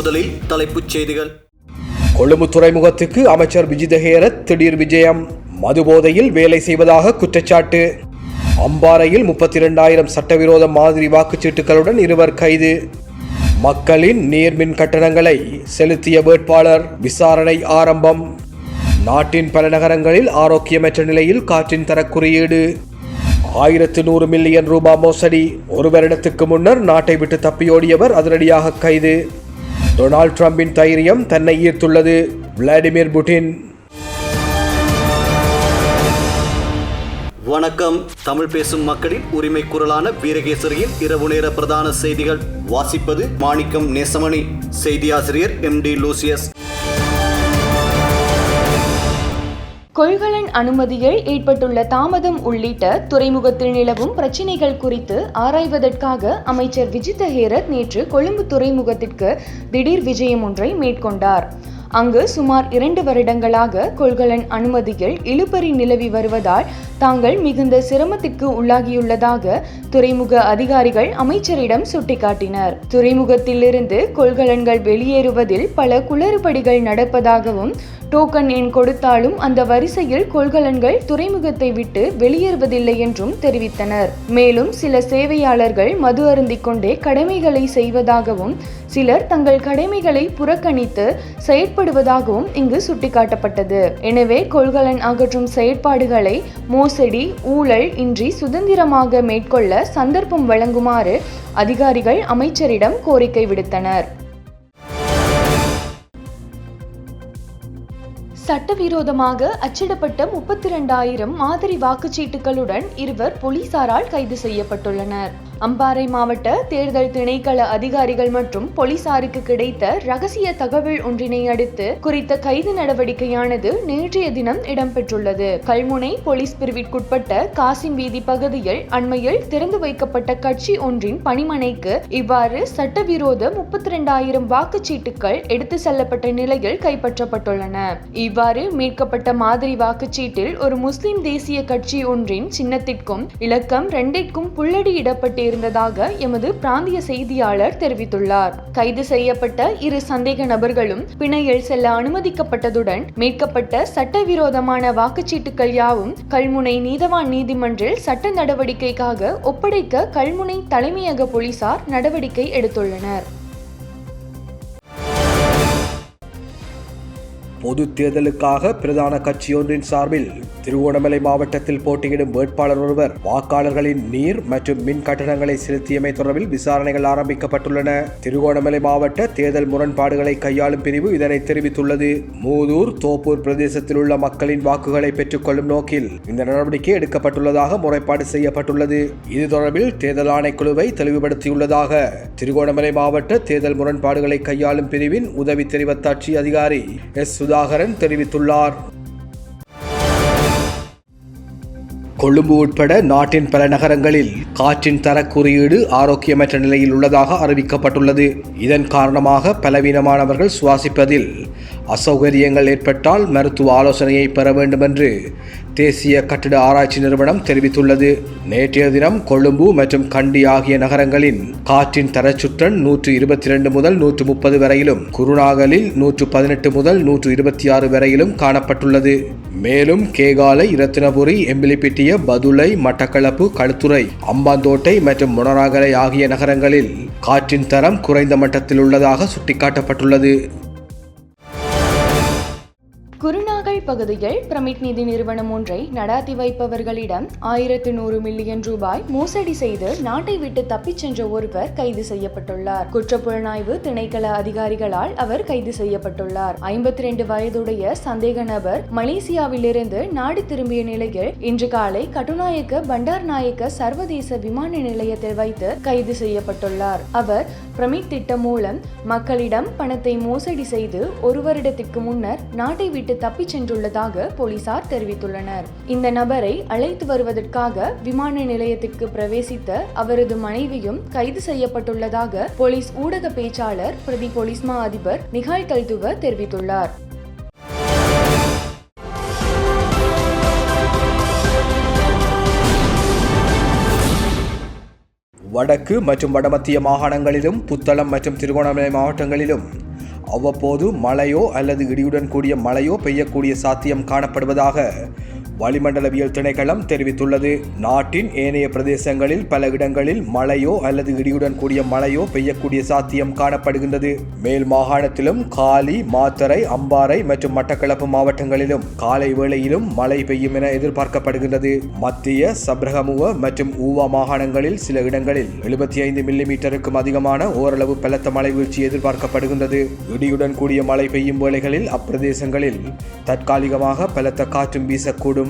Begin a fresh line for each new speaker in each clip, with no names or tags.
முதலில் தலைப்புச் செய்திகள்.
கொழும்பு துறைமுகத்துக்கு அமைச்சர் விஜிதஹேரத் திடீர் விஜயம். மதுபோதையில் வேலை செய்வதாக குற்றச்சாட்டு. அம்பாறையில் முப்பத்தி இரண்டாயிரம் சட்டவிரோத மாதிரி வாக்குச்சீட்டுகளுடன் இருவர் கைது. மக்களின் நீர்மின் கட்டணங்களை செலுத்திய வேட்பாளர் விசாரணை ஆரம்பம். நாட்டின் பல நகரங்களில் ஆரோக்கியமற்ற நிலையில் காற்றின் தரக்குறியீடு. ஆயிரத்து நூறு மில்லியன் ரூபாய் மோசடி. ஒரு வருடத்துக்கு முன்னர் நாட்டை விட்டு தப்பியோடியவர் அதிரடியாக கைது. டொனால்ட் ட்ரம்பின் தைரியம் தன்னை ஈர்த்துள்ளது. Vladimir Putin.
வணக்கம். தமிழ் பேசும் மக்களின் உரிமை குரலான வீரகேசரியின் இரவு நேர பிரதான செய்திகள். வாசிப்பது மாணிக்கம் நேசமணி. செய்தியாசிரியர் எம் டி லூசியஸ்.
கொள்கலன் அனுமதியில் ஏற்பட்டுள்ள தாமதம் உள்ளிட்ட துறைமுகத்தில் நிலவும் பிரச்சினைகள் குறித்து ஆராய்வதற்காக அமைச்சர் விஜித ஹேரத் நேற்று கொழும்பு துறைமுகத்திற்கு திடீர் விஜயம் ஒன்றை மேற்கொண்டார். அங்கு சுமார் இரண்டு வருடங்களாக கொள்கலன் அனுமதியில் இழுபறி நிலவி வருவதால் தாங்கள் மிகுந்த சிரமத்திற்கு உள்ளாகியுள்ளதாக துறைமுக அதிகாரிகள் அமைச்சரிடம் சுட்டிக்காட்டினர். துறைமுகத்திலிருந்து கொள்கலன்கள் வெளியேறுவதில் பல குளறுபடிகள் நடப்பதாகவும் டோக்கன் எண் கொடுத்தாலும் அந்த வரிசையில் கொள்கலன்கள் துறைமுகத்தை விட்டு வெளியேறுவதில்லை என்றும் தெரிவித்தனர். மேலும் சில சேவையாளர்கள் மது அருந்திக் கொண்டே கடமைகளை செய்வதாகவும் சிலர் தங்கள் கடமைகளை புறக்கணித்து செயற்படுவதாகவும் இங்கு சுட்டிக்காட்டப்பட்டது. எனவே கொள்கலன் அகற்றும் செயற்பாடுகளை மோசடி ஊழல் இன்றி சுதந்திரமாக மேற்கொள்ள சந்தர்ப்பம் வழங்குமாறு அதிகாரிகள் அமைச்சரிடம் கோரிக்கை விடுத்தனர். சட்டவிரோதமாக அச்சிடப்பட்ட முப்பத்தி இரண்டாயிரம் மாதிரி வாக்குச்சீட்டுகளுடன் இருவர் போலீசாரால் கைது செய்யப்பட்டுள்ளனர். அம்பாறை மாவட்ட தேர்தல் திணைக்கள அதிகாரிகள் மற்றும் போலீசாருக்கு கிடைத்த ரகசிய தகவல் ஒன்றினை அடுத்து குறித்த கைது நடவடிக்கையானது நேற்றைய தினம் இடம்பெற்றுள்ளது. கல்முனை போலீஸ் பிரிவிற்குட்பட்ட காசிம் வீதி பகுதியில் அண்மையில் திறந்து வைக்கப்பட்ட கட்சி ஒன்றின் பணிமனைக்கு இவ்வாறு சட்டவிரோத முப்பத்தி இரண்டாயிரம் வாக்குச்சீட்டுகள் எடுத்து செல்லப்பட்ட நிலையில் கைப்பற்றப்பட்டுள்ளன. இவ்வாறு மீட்கப்பட்ட மாதிரி வாக்குச்சீட்டில் ஒரு முஸ்லிம் தேசிய கட்சி ஒன்றின் சின்னத்திற்கும் இலக்கம் ரெண்டிற்கும் புள்ளடி இடப்பட்டு எமது பிராந்திய செய்தியாளர் தெரிவித்துள்ளார். கைது செய்யப்பட்ட இரு சந்தேக நபர்களும் பிணையில் செல்ல அனுமதிக்கப்பட்டதுடன் மீட்கப்பட்ட சட்டவிரோதமான வாக்குச்சீட்டுகள் யாவும் கல்முனை நீதவான் நீதிமன்றில் சட்ட நடவடிக்கைக்காக ஒப்படைக்க கல்முனை தலைமையக போலீசார் நடவடிக்கை எடுத்துள்ளனர்.
பொது தேர்தலுக்காக பிரதான கட்சியொன்றின் சார்பில் திருவோணமலை மாவட்டத்தில் போட்டியிடும் வேட்பாளர் ஒருவர் வாக்காளர்களின் நீர் மற்றும் மின் கட்டணங்களை செலுத்தியமை தொடர்பில் விசாரணைகள் ஆரம்பிக்கப்பட்டுள்ளன. திருவோணமலை மாவட்ட தேர்தல் முரண்பாடுகளை கையாளும் பிரிவு இதனை தெரிவித்துள்ளது. மூதூர் தோப்பூர் பிரதேசத்தில் உள்ள மக்களின் வாக்குகளை பெற்றுக்கொள்ளும் நோக்கில் இந்த நடவடிக்கை எடுக்கப்பட்டுள்ளதாக முறைப்பாடு செய்யப்பட்டுள்ளது. இது தொடர்பில் தேர்தல் ஆணைக்குழுவை தெளிவுபடுத்தியுள்ளதாக திருகோணமலை மாவட்ட தேர்தல் முரண்பாடுகளை கையாளும் பிரிவின் உதவி தெரிவத்தாட்சி அதிகாரி எஸ். சுதாகரன் தெரிவித்துள்ளார். கொழும்பு உட்பட நாட்டின் பல நகரங்களில் காற்றின் தர குறியீடு ஆரோக்கியமற்ற நிலையில் உள்ளதாக அறிவிக்கப்பட்டுள்ளது. இதன் காரணமாக பலவீனமானவர்கள் சுவாசிப்பதில் அசௌகரியங்கள் ஏற்பட்டால் மருத்துவ ஆலோசனையை பெற வேண்டும் என்று தேசிய கட்டிட ஆராய்ச்சி நிறுவனம் தெரிவித்துள்ளது. நேற்றைய தினம் கொழும்பு மற்றும் கண்டி ஆகிய நகரங்களின் காற்றின் தரச்சுற்றன் நூற்று இருபத்தி இரண்டு முதல் நூற்று முப்பது வரையிலும் குருநாகலில் நூற்று பதினெட்டு முதல் நூற்று இருபத்தி ஆறு வரையிலும் காணப்பட்டுள்ளது. மேலும் கேகாலை இரத்தினபுரி எம்பிலிப்பிட்டிய பதுளை மட்டக்களப்பு களுத்துறை அம்பாந்தோட்டை மற்றும் முனராகலை ஆகிய நகரங்களில் காற்றின் தரம் குறைந்த மட்டத்தில் உள்ளதாக சுட்டிக்காட்டப்பட்டுள்ளது.
பகுதியில் பிரமிட் நிதி நிறுவனம் ஒன்றை நடாத்தி வைப்பவர்களிடம் ஆயிரத்து நூறு மில்லியன் ரூபாய் மோசடி செய்து நாட்டை விட்டு தப்பிச் சென்ற ஒருவர் கைது செய்யப்பட்டுள்ளார். குற்றப்புலனாய்வு திணைக்கள அதிகாரிகளால் அவர் கைது செய்யப்பட்டுள்ளார். ஐம்பத்தி ரெண்டு வயதுடைய சந்தேக நபர் மலேசியாவிலிருந்து நாடு திரும்பிய நிலையில் இன்று காலை கட்டுநாயக்க பண்டார் நாயக்க சர்வதேச விமான நிலையத்தில் வைத்து கைது செய்யப்பட்டுள்ளார். அவர் பிரமிட் திட்டம் மூலம் மக்களிடம் பணத்தை மோசடி செய்து ஒரு வருடத்திற்கு முன்னர் நாட்டை விட்டு தப்பிச் சென்றுள்ளதாக போலீசார் தெரிவித்துள்ளனர். இந்த நபரை அழைத்து வருவதற்காக விமான நிலையத்திற்கு பிரவேசித்த அவரது மனைவியும் கைது செய்யப்பட்டுள்ளதாக போலீஸ் ஊடக பேச்சாளர் பிரதி போலீஸ் மா அதிபர் நிகால் கல்துவ தெரிவித்துள்ளார்.
வடக்கு மற்றும் வடமத்திய மாகாணங்களிலும் புத்தளம் மற்றும் திருகோணமலை மாவட்டங்களிலும் அவ்வப்போது மழையோ அல்லது இடியுடன் கூடிய மழையோ பெய்யக்கூடிய சாத்தியம் காணப்படுவதாக வளிமண்டலவியல் திணைக்களம் தெரிவித்துள்ளது. நாட்டின் ஏனைய பிரதேசங்களில் பல இடங்களில் மழையோ அல்லது இடியுடன் கூடிய மழையோ பெய்யக்கூடிய சாத்தியம் காணப்படுகின்றது. மேல் மாகாணத்திலும் காலி மாத்தரை அம்பாறை மற்றும் மட்டக்களப்பு மாவட்டங்களிலும் காலை வேளையிலும் மழை பெய்யும் என எதிர்பார்க்கப்படுகின்றது. மத்திய சப்ரகமுவ மற்றும் ஊவா மாகாணங்களில் சில இடங்களில் எழுபத்தி ஐந்து மில்லிமீட்டருக்கும் அதிகமான ஓரளவு பலத்த மழை வீழ்ச்சி எதிர்பார்க்கப்படுகின்றது. இடியுடன் கூடிய மழை பெய்யும் வேளைகளில் அப்பிரதேசங்களில் தற்காலிகமாக பலத்த காற்றும் வீசக்கூடும்.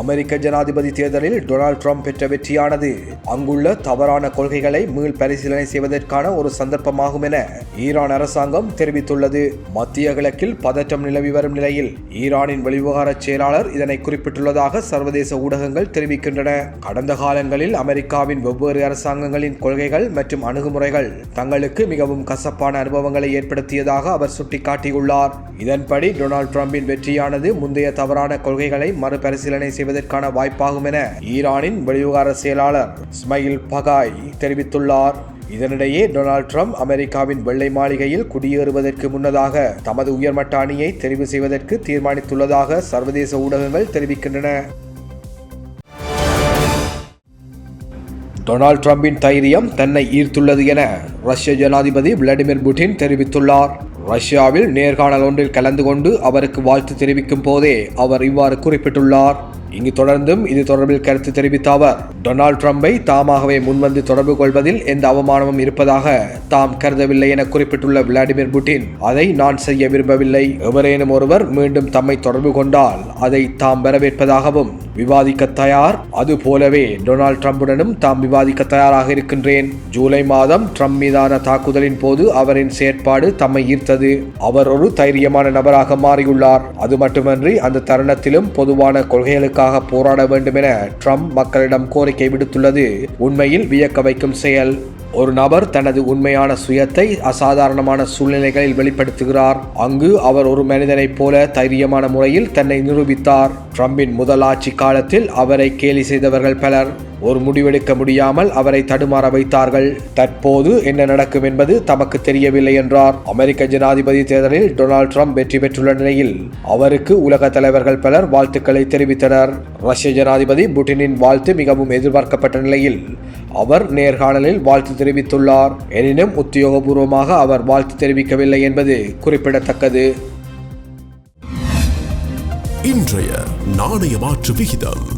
அமெரிக்க ஜனாதிபதி தேர்தலில் டொனால்ட் ட்ரம்ப் பெற்ற வெற்றியானது. அங்குள்ள தவறான கொள்கைகளை மீள் பரிசீலனை செய்வதற்கான ஒரு சந்தர்ப்பமாகும் என ஈரான் அரசாங்கம் தெரிவித்துள்ளது. மத்திய கிழக்கில் பதற்றம் நிலவி வரும் நிலையில் ஈரானின் வெளிவிவகார செயலாளர் இதனை குறிப்பிட்டுள்ளதாக சர்வதேச ஊடகங்கள் தெரிவிக்கின்றன. கடந்த காலங்களில் அமெரிக்காவின் வெவ்வேறு அரசாங்கங்களின் கொள்கைகள் மற்றும் அணுகுமுறைகள் தங்களுக்கு மிகவும் கசப்பான அனுபவங்களை ஏற்படுத்தியதாக அவர் சுட்டிக்காட்டியுள்ளார். இதன்படி டொனால்ட் ட்ரம்பின் வெற்றியானது முந்தைய தவறான கொள்கைகளை மறுபரிசீலனை செய்வதற்கான வாய்ப்பாகும் என ஈரானின் வெளிவிவகார செயலாளர் ஸ்மைல் பகாய் தெரிவித்துள்ளார். இதனிடையே டொனால்ட் ட்ரம்ப் அமெரிக்காவின் வெள்ளை மாளிகையில் குடியேறுவதற்கு முன்னதாக தமது உயர்மட்ட அணியை தெரிவு செய்வதற்கு தீர்மானித்துள்ளதாக சர்வதேச ஊடகங்கள் தெரிவிக்கின்றன. டொனால்ட் ட்ரம்பின் தைரியம் தன்னை ஈர்த்துள்ளது என ரஷ்ய ஜனாதிபதி விளாடிமிர் புட்டின் தெரிவித்துள்ளார். ரஷ்யாவில் நேர்காணல் ஒன்றில் கலந்து கொண்டு அவருக்கு வாழ்த்து தெரிவிக்கும் போதே அவர் இவ்வாறு குறிப்பிட்டுள்ளார். இங்கு தொடர்ந்தும் இது தொடர்பில் கருத்து தெரிவித்த அவர் டொனால்ட் ட்ரம்பை தாமாகவே முன்வந்து தொடர்பு கொள்வதில் எந்த அவமானமும் இருப்பதாக தாம் கருதவில்லை என குறிப்பிட்டுள்ள விளாடிமிர் புட்டின் அதை நான் செய்ய விரும்பவில்லை. எவரேனும் ஒருவர் மீண்டும் தம்மை தொடர்பு கொண்டால் அதை தாம் வரவேற்பதாகவும் விவாதிக்க தயார். அது போலவே டொனால்ட் ட்ரம்புடனும் தாம் விவாதிக்க தயாராக இருக்கின்றேன். ஜூலை மாதம் ட்ரம்ப் மீதான தாக்குதலின் போது அவரின் செயற்பாடு தம்மை ஈர்த்தது. அவர் ஒரு தைரியமான நபராக மாறியுள்ளார். அது மட்டுமன்றி அந்த தருணத்திலும் பொதுவான கொள்கைகளுக்கு கொள்கைகளுக்காக போராட வேண்டும் என ட்ரம்ப் மக்களிடம் கோரிக்கை விடுத்துள்ளது. உண்மையில் வியக்க வைக்கும் செயல். ஒரு நபர் தனது உண்மையான சுயத்தை அசாதாரணமான சூழ்நிலைகளில் வெளிப்படுத்துகிறார். அங்கு அவர் ஒரு மனிதனைப் போல தைரியமான முறையில் தன்னை நிரூபித்தார். ட்ரம்பின் முதல் ஆட்சி காலத்தில் அவரை கேலி செய்தவர்கள் பலர். ஒரு முடிவெடுக்க முடியாமல் அவரை தடுமாற வைத்தார்கள். தற்போது என்ன நடக்கும் என்பது தமக்கு தெரியவில்லை என்றார். அமெரிக்க ஜனாதிபதி தேர்தலில் டொனால்ட் ட்ரம்ப் வெற்றி பெற்றுள்ள நிலையில் அவருக்கு உலக தலைவர்கள் பலர் வாழ்த்துக்களை தெரிவித்தனர். ரஷ்ய ஜனாதிபதி புட்டினின் வாழ்த்து மிகவும் எதிர்பார்க்கப்பட்ட நிலையில் அவர் நேர்காணலில் வாழ்த்து தெரிவித்துள்ளார். எனினும் உத்தியோகபூர்வமாக அவர் வாழ்த்து தெரிவிக்கவில்லை என்பது குறிப்பிடத்தக்கது.
இன்றைய நாணய மாற்று விகிதம்.